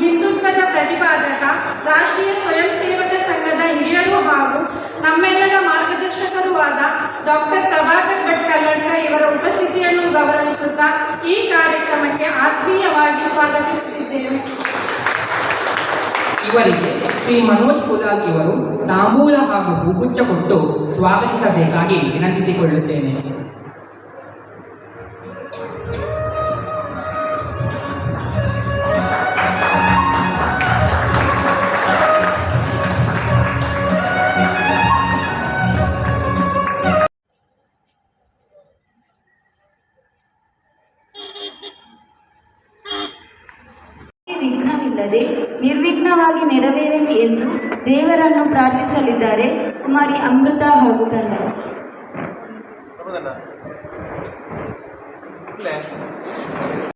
ಹಿಂದುತ್ವದ ಪ್ರತಿಪಾದಕ, ರಾಷ್ಟ್ರೀಯ ಸ್ವಯಂ ಸೇವಕ ಸಂಘದ ಹಿರಿಯರು ಹಾಗೂ ನಮ್ಮೆಲ್ಲರ ಮಾರ್ಗದರ್ಶಕರೂ ಆದ ಡಾಕ್ಟರ್ ಪ್ರಭಾಕರ್ ಭಟ್ ಕಲ್ಲಡ್ಕ ಇವರ ಉಪಸ್ಥಿತಿಯನ್ನು ಗೌರವಿಸುತ್ತಾ ಈ ಕಾರ್ಯಕ್ರಮಕ್ಕೆ ಆತ್ಮೀಯವಾಗಿ ಸ್ವಾಗತಿಸುತ್ತಿದ್ದೇನೆ ಇವರಿಗೆ ಶ್ರೀ ಮನೋಜ್ ಕುಲಾಲ್ ಇವರು ತಾಂಬೂಲ ಹಾಗೂ ಹೂಗುಚ್ಚ ಕೊಟ್ಟು ಸ್ವಾಗತಿಸಬೇಕಾಗಿ ವಿನಂತಿಸಿಕೊಳ್ಳುತ್ತೇನೆ. ವಿಘ್ನವಿಲ್ಲದೆ ನಿರ್ವಿಘ್ನವಾಗಿ ನೆರವೇರಲಿ ಎಂದು ದೇವರನ್ನು ಪ್ರಾರ್ಥಿಸಲಿದ್ದಾರೆ. ಕುಮಾರಿ ಅಮೃತ ಹಾಗೂ ತಂಡ.